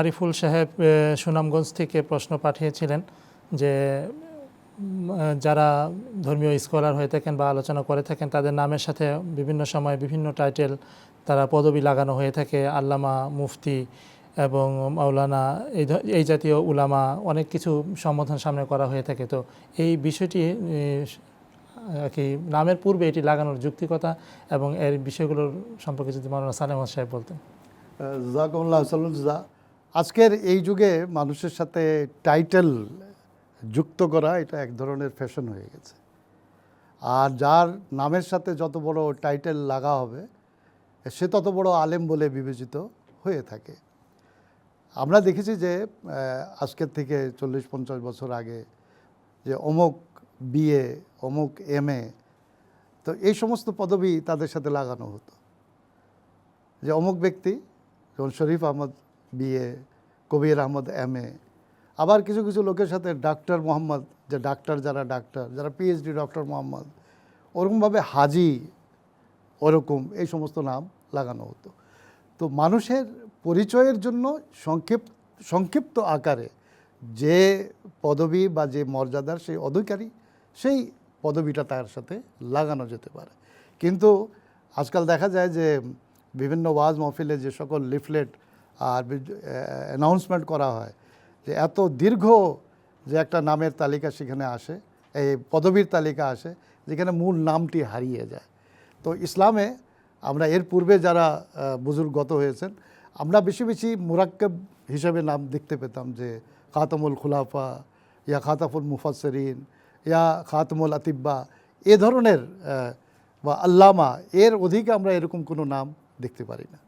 আরিফুল সাহেব সুনামগঞ্জ থেকে প্রশ্ন পাঠিয়েছিলেন যে যারা ধর্মীয় স্কলার হয়ে থাকেন বা আলোচনা করে থাকেন, তাদের নামের সাথে বিভিন্ন সময় বিভিন্ন টাইটেল তারা পদবি লাগানো হয়ে থাকে। আল্লামা মুফতি এবং মাওলানা এই এই জাতীয় উলামা অনেক কিছু সম্বোধন সামনে করা হয়ে থাকে। তো এই বিষয়টি কি, নামের পূর্বে এটি লাগানোর যুক্তিকতা এবং এর বিষয়গুলোর সম্পর্কে যদি মাওলানা সালেম সাহেব বলতেন। জাকামুল্লাহ সাল্লুজা আজকের এই যুগে মানুষের সাথে টাইটেল যুক্ত করা এটা এক ধরনের ফ্যাশন হয়ে গেছে। আর যার নামের সাথে যত বড় টাইটেল লাগা হবে, সে তত বড় আলেম বলে বিবেচিত হয়ে থাকে। আমরা দেখেছি যে আজকের থেকে চল্লিশ পঞ্চাশ বছর আগে যে অমুক বিএ অমুক এম এ, তো এই সমস্ত পদবি তাদের সাথে লাগানো হতো। যে অমুক ব্যক্তি, যেমন Sharif Ahmad BA, Kabir Ahmad M A, আবার কিছু কিছু লোকের সাথে ডাক্তার মোহাম্মদ, যে ডাক্তার যারা ডাক্তার, যারা পিএইচডি ডক্টর মোহাম্মদ, ওরকমভাবে হাজি, ওরকম, এই সমস্ত নাম লাগানো হতো। তো মানুষের পরিচয়ের জন্য সংক্ষিপ্ত সংক্ষিপ্ত আকারে যে পদবি বা যে মর্যাদার সেই অধিকারী, সেই পদবিটা তার সাথে লাগানো যেতে পারে। কিন্তু আজকাল দেখা যায় যে বিভিন্ন ওয়াজ মহফিলে যে সকল লিফলেট আর অ্যানাউন্সমেন্ট করা হয় যে এত দীর্ঘ যে একটা নামের তালিকা সেখানে আসে, এই পদবীর তালিকা আসে, যেখানে মূল নামটি হারিয়ে যায়। তো ইসলামে আমরা এর পূর্বে যারা বুজুর্গত হয়েছেন, আমরা বেশি বেশি মুরাক্কেব হিসেবে নাম দেখতে পেতাম যে খাতামুল খুলাফা, ইয়া খাতাফুল মুফাসরিন ইয়া খাতামুল আতিব্বা, এ ধরনের বা আল্লামা, এর অধিকে আমরা এরকম কোনো নাম দেখতে পারি না।